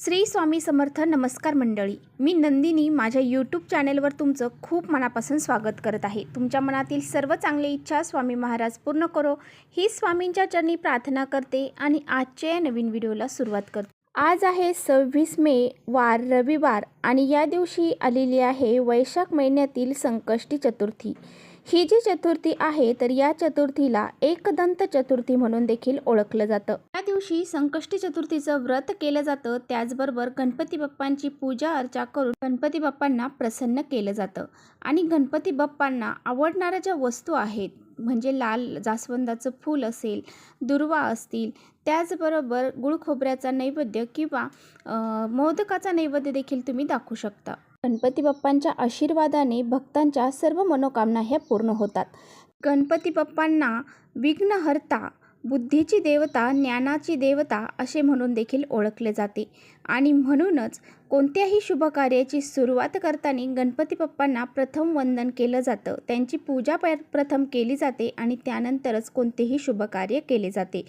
श्री स्वामी समर्थ नमस्कार मंडळी. मी नंदिनी माझ्या यूट्यूब चॅनेलवर तुमचं खूप मनापासून स्वागत करत आहे. तुमच्या मनातील सर्व चांगली इच्छा स्वामी महाराज पूर्ण करो. ही स्वामींच्या चरणी प्रार्थना करते आणि आजच्या या नवीन व्हिडिओला सुरुवात करते. आज आहे सव्वीस मे वार रविवार आणि या दिवशी आलेली आहे वैशाख महिन्यातील संकष्टी चतुर्थी. ही जी चतुर्थी आहे तर या चतुर्थीला एकदंत चतुर्थी म्हणून देखील ओळखलं जातं. या दिवशी संकष्टी चतुर्थीचं व्रत केलं जातं. त्याचबरोबर गणपती बाप्पांची पूजा अर्चा करून गणपती बाप्पांना प्रसन्न केलं जातं. आणि गणपती बाप्पांना आवडणाऱ्या ज्या वस्तू आहेत म्हणजे लाल जास्वंदाचं फूल असेल दुर्वा असतील त्याचबरोबर गुळ खोबऱ्याचा नैवेद्य किंवा मोदकाचा नैवेद्य देखील तुम्ही दाखवू शकता. गणपती बाप्पांच्या आशीर्वादाने भक्तांच्या सर्व मनोकामना ह्या पूर्ण होतात. गणपती बाप्पांना विघ्नहर्ता बुद्धीची देवता ज्ञानाची देवता असे म्हणून देखील ओळखले जाते. आणि म्हणूनच कोणत्याही शुभकार्याची सुरुवात करताना गणपती बाप्पांना प्रथम वंदन केलं जातं. त्यांची पूजा प प्रथम केली जाते आणि त्यानंतरच कोणतेही शुभकार्य केले जाते.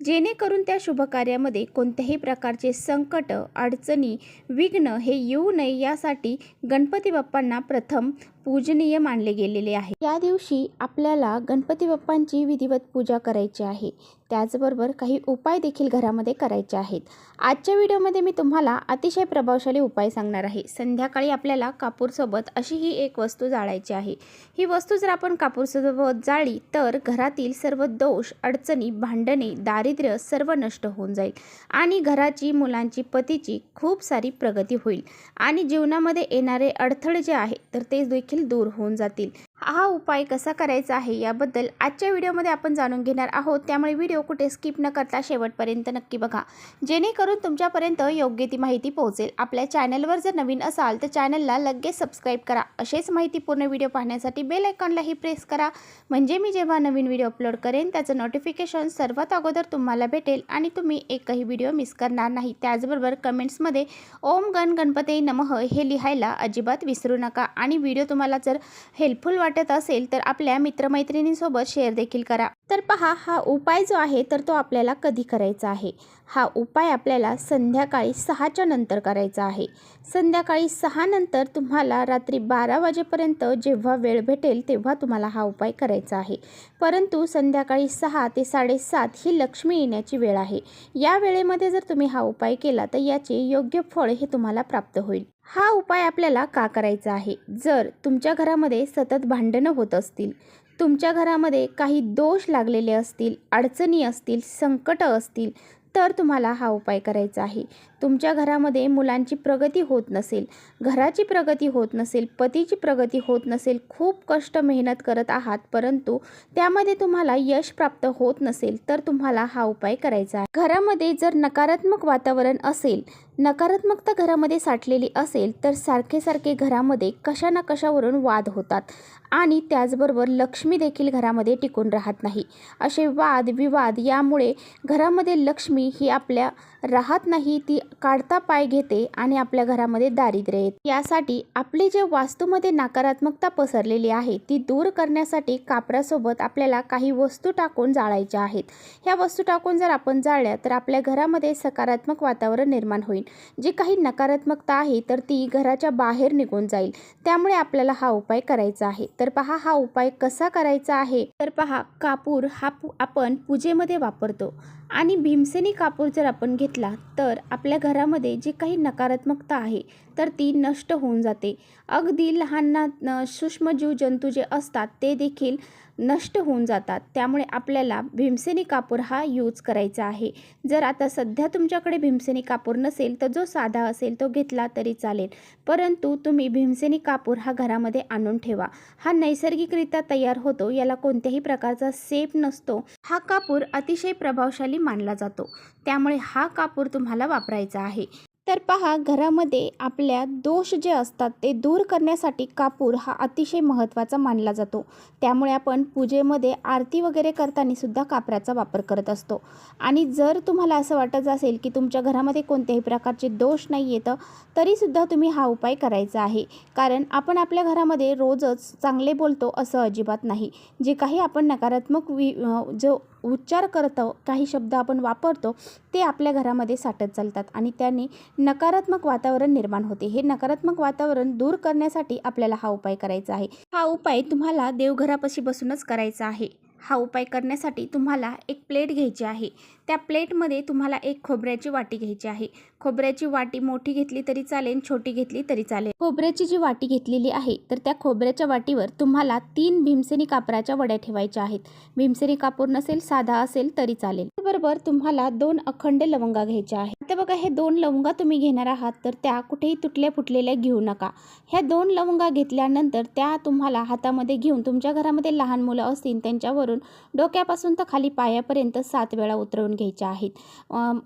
जेणेकरून त्या शुभकार्यामध्ये कोणत्याही प्रकारचे संकट अडचणी विघ्न हे येऊ नये यासाठी गणपती बाप्पांना प्रथम पूजनीय मानले गेलेले आहे. या दिवशी आपल्याला गणपती बाप्पांची विधिवत पूजा करायची आहे. त्याचबरोबर काही उपाय देखील घरामध्ये करायचे आहेत. आजच्या व्हिडिओमध्ये मी तुम्हाला अतिशय प्रभावशाली उपाय सांगणार आहे. संध्याकाळी आपल्याला कापूरसोबत अशी ही एक वस्तू जाळायची आहे. ही वस्तू जर आपण कापूरसोबत जाळली तर घरातील सर्व दोष अडचणी भांडणे दारिद्र्य सर्व नष्ट होऊन जाईल आणि घराची मुलांची पतीची खूप सारी प्रगती होईल आणि जीवनामध्ये येणारे अडथळे जे आहे तर ते देखील दूर होऊन जातील. हा उपाय कसा करायचा आहे याबद्दल आजच्या व्हिडिओमध्ये आपण जाणून घेणार आहोत. त्यामुळे व्हिडिओ कुठे स्किप न करता शेवटपर्यंत नक्की बघा. जेणेकरून तुमच्यापर्यंत योग्य ती माहिती पोहोचेल. आपल्या चॅनलवर जर नवीन असाल तर चॅनलला लगेच सबस्क्राईब करा. असेच माहितीपूर्ण व्हिडिओ पाहण्यासाठी बेल आयकॉनलाही प्रेस करा. म्हणजे मी जेव्हा नवीन व्हिडिओ अपलोड करेन त्याचं नोटिफिकेशन सर्वात अगोदर तुम्हाला भेटेल आणि तुम्ही एकही व्हिडिओ मिस करणार नाही. त्याचबरोबर कमेंट्समध्ये ओम गण गणपती नमः हे लिहायला अजिबात विसरू नका. आणि व्हिडिओ तुम्हाला जर हेल्पफुल वाटत असेल तर आपल्या मित्रमैत्रिणींसोबत शेअर देखील करा. तर पहा हा उपाय जो आहे तर तो आपल्याला कधी करायचा आहे? हा उपाय आपल्याला संध्याकाळी सहाच्या नंतर करायचा आहे. संध्याकाळी सहा नंतर तुम्हाला रात्री बारा वाजेपर्यंत जेव्हा वेळ भेटेल तेव्हा तुम्हाला हा उपाय करायचा आहे. परंतु संध्याकाळी सहा ते साडेसात ही लक्ष्मी येण्याची वेळ आहे. या वेळेमध्ये जर तुम्ही हा उपाय केला तर याचे योग्य फळ हे तुम्हाला प्राप्त होईल. हा उपाय आपल्याला का करायचा आहे? जर तुमच्या घरामध्ये सतत भांडणं होत असतील तुमच्या घरामध्ये काही दोष लागलेले असतील अडचणी असतील संकटं असतील तर तुम्हाला हा उपाय करायचा आहे. तुमच्या घरामध्ये मुलांची प्रगती होत नसेल घराची प्रगती होत नसेल पतीची प्रगती होत नसेल खूप कष्ट मेहनत करत आहात परंतु त्यामध्ये तुम्हाला यश प्राप्त होत नसेल तर तुम्हाला हा उपाय करायचा आहे. घरामध्ये जर नकारात्मक वातावरण असेल नकारात्मकता घरामध्ये साठलेली असेल तर सारखे सारखे घरामध्ये कशा ना कशावरून वाद होतात आणि त्याचबरोबर लक्ष्मी देखील घरामध्ये टिकून राहत नाही. असे वाद विवाद यामुळे घरामध्ये लक्ष्मी ही आपल्या राहत नाही ती काढता पाय घेते आणि आपल्या घरामध्ये दारिद्र्य येते. यासाठी आपली जे वास्तूमध्ये नकारात्मकता पसरलेली आहे ती दूर करण्यासाठी कापरासोबत आपल्याला काही वस्तू टाकून जाळायच्या आहेत. ह्या वस्तू टाकून जर आपण जाळल्या तर आपल्या घरामध्ये सकारात्मक वातावरण निर्माण होईल. जी काही नकारात्मकता आहे तर ती घराच्या बाहेर निघून जाईल. त्यामुळे आपल्याला हा उपाय करायचा आहे. तर पहा हा उपाय कसा करायचा आहे? तर पहा कापूर हा आपण पूजेमध्ये वापरतो. आणि भीमसेनी कापूर जर आपण घेतला तर आपल्या घरामध्ये जी काही नकारात्मकता आहे तर ती नष्ट होऊन जाते. अगदी लहान सूक्ष्मजीव जंतू जे असतात ते देखील नष्ट होऊन जातात. त्यामुळे आपल्याला भीमसेनी कापूर हा यूज करायचा आहे. जर आता सध्या तुमच्याकडे भीमसेनी कापूर नसेल तर जो साधा असेल तो घेतला तरी चालेल. परंतु तुम्ही भीमसेनी कापूर हा घरामध्ये आणून ठेवा. हा नैसर्गिकरित्या तयार होतो याला कोणत्याही प्रकारचा सेप नसतो. हा कापूर अतिशय प्रभावशाली मानला जातो. त्यामुळे हा कापूर तुम्हाला वापरायचा आहे. तर पहा घरामध्ये आपल्या दोष जे असतात ते दूर करण्यासाठी कापूर हा अतिशय महत्त्वाचा मानला जातो. त्यामुळे आपण पूजेमध्ये आरती वगैरे करताना सुद्धा कापराचा वापर करत असतो. आणि जर तुम्हाला असं वाटत असेल की तुमच्या घरामध्ये कोणत्याही प्रकारचे दोष नाही येतं तरीसुद्धा तुम्ही हा उपाय करायचा आहे. कारण आपण आपल्या घरामध्ये रोजच चांगले बोलतो असं अजिबात नाही. जे काही आपण नकारात्मक वि जो उच्चार करतो काही शब्द आपण वापरतो ते आपल्या घरामध्ये साठत चालतात आणि त्याने नकारात्मक वातावरण निर्माण होते. हे नकारात्मक वातावरण दूर करण्यासाठी आपल्याला हा उपाय करायचा आहे. हा उपाय तुम्हाला देवघरापाशी बसूनच करायचा आहे. हा उपाय करण्यासाठी तुम्हाला एक प्लेट घ्यायची आहे. त्या प्लेटमध्ये तुम्हाला एक खोबऱ्याची वाटी घ्यायची आहे. खोबऱ्याची वाटी मोठी घेतली तरी चालेल छोटी घेतली तरी चालेल. खोबऱ्याची जी वाटी घेतलेली आहे तर त्या खोबऱ्याच्या वाटीवर तुम्हाला तीन भीमसेनी कापराच्या वड्या ठेवायच्या आहेत. भीमसेनी कापूर नसेल साधा असेल तरी चालेल. बरोबर तुम्हाला दोन अखंड लवंगा घ्यायच्या आहेत. आता बघा हे दोन लवंगा तुम्ही घेणार आहात तर त्या कुठेही तुटल्या फुटलेल्या घेऊ नका. ह्या दोन लवंगा घेतल्यानंतर त्या तुम्हाला हातामध्ये घेऊन तुमच्या घरामध्ये लहान मुलं असतील त्यांच्यावरून डोक्यापासून तर खाली पायापर्यंत सात वेळा उतरवून घ्यायच्या आहेत.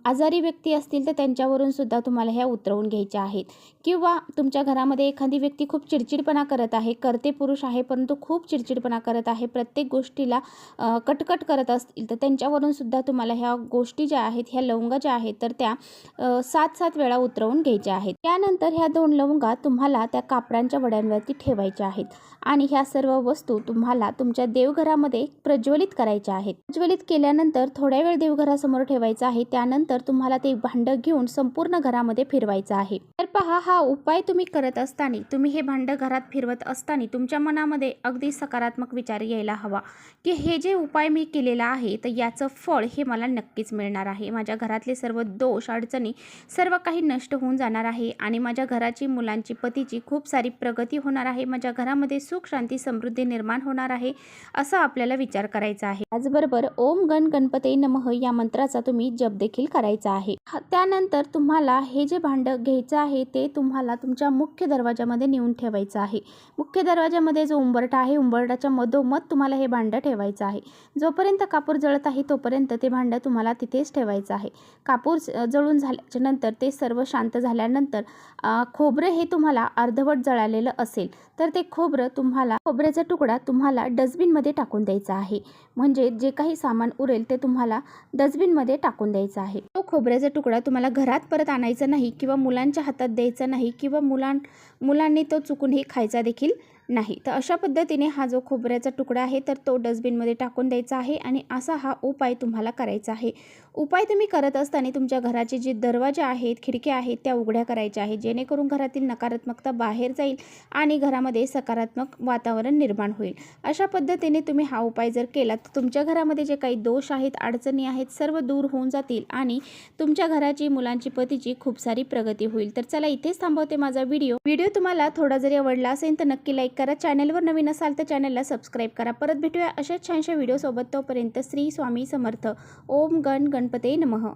आजारी व्यक्ती असतील तर त्यांच्यावरून सुद्धा तुम्हाला ह्या उतरवून घ्यायच्या आहेत. किंवा तुमच्या घरामध्ये एखादी व्यक्ती खूप चिडचिडपणा करत आहे करते पुरुष आहे परंतु खूप चिडचिडपणा करत आहे प्रत्येक गोष्टीला कटकट करत असतील तर त्यांच्यावरून सुद्धा तुम्हाला ह्या गोष्टी ज्या आहेत ह्या लवंगा ज्या आहेत तर त्या सात सात वेळा उतरवून घ्यायच्या आहेत. त्यानंतर ह्या दोन लवंगा तुम्हाला त्या कापडांच्या वड्यांवरती ठेवायच्या आहेत. आणि ह्या सर्व वस्तू तुम्हाला तुमच्या देवघरामध्ये प्रज्वलित करायच्या आहेत. प्रज्वलित केल्यानंतर थोड्या वेळ देवघरात घरासमोर ठेवायचं आहे. त्यानंतर तुम्हाला ते भांडं घेऊन संपूर्ण घरामध्ये फिरवायचं आहे. तर पहा हा उपाय तुम्ही करत असताना तुम्ही हे भांडं घरात फिरवत असताना तुमच्या मनामध्ये अगदी सकारात्मक विचार यायला हवा की हे जे उपाय मी केलेला आहे तर याचं फळ हे मला नक्कीच मिळणार आहे. माझ्या घरातले सर्व दोष अडचणी सर्व काही नष्ट होऊन जाणार आहे आणि माझ्या घराची मुलांची पतीची खूप सारी प्रगती होणार आहे. माझ्या घरामध्ये सुख शांती समृद्धी निर्माण होणार आहे असा आपल्याला विचार करायचा आहे. त्याचबरोबर ओम गण गणपते नमः या मंत्राचा तुम्ही जप देखील करायचा आहे. त्यानंतर तुम्हाला हे जे भांडं घ्यायचं आहे ते तुम्हाला तुमच्या मुख्य दरवाजामध्ये नेऊन ठेवायचं आहे. मुख्य दरवाजामध्ये जो उंबरठा आहे उंबरठाच्या मधोमध तुम्हाला हे भांडं ठेवायचं आहे. जोपर्यंत कापूर जळत आहे तोपर्यंत ते भांडं तुम्हाला तिथेच ठेवायचं आहे. कापूर जळून झाल्याच्यानंतर ते सर्व शांत झाल्यानंतर खोबरं हे तुम्हाला अर्धवट जळालेलं असेल तर ते खोबरं तुम्हाला खोबऱ्याचा तुकडा तुम्हाला डस्टबिनमध्ये टाकून द्यायचा आहे. म्हणजे जे काही सामान उरेल ते तुम्हाला डस्टबिनमध्ये टाकून द्यायचा आहे. तो खोबऱ्याचा तुकडा तुम्हाला घरात परत आणायचा नाही किंवा मुलांच्या हातात द्यायचा नाही किंवा मुलां मुलांनी तो चुकूनही खायचा देखील नाही. तर अशा पद्धतीने हा जो खोबऱ्याचा तुकडा आहे तर तो डस्टबिनमध्ये टाकून द्यायचा आहे आणि असा हा उपाय तुम्हाला करायचा आहे. उपाय तुम्ही करत असताना तुमच्या घराचे जे दरवाजे आहेत खिडक्या आहेत त्या उघड्या करायच्या आहेत जेणेकरून घरातील नकारात्मकता बाहेर जाईल आणि घरामध्ये सकारात्मक वातावरण निर्माण होईल. अशा पद्धतीने तुम्ही हा उपाय जर केला तर तुमच्या घरामध्ये जे काही दोष आहेत अडचणी आहेत सर्व दूर होऊन जातील आणि तुमच्या घराची मुलांची पतीची खूप सारी प्रगती होईल. तर चला इथेच थांबवते माझा व्हिडिओ. व्हिडिओ तुम्हाला थोडा जरी आवडला असेल तर नक्की लाईक लाईक करा चॅनलवर नवीन असाल तर चॅनलला सबस्क्राईब करा. परत भेटूया अशाच छानशा व्हिडिओसोबत तोपर्यंत श्री स्वामी समर्थ. ओम गण गणपते नमः.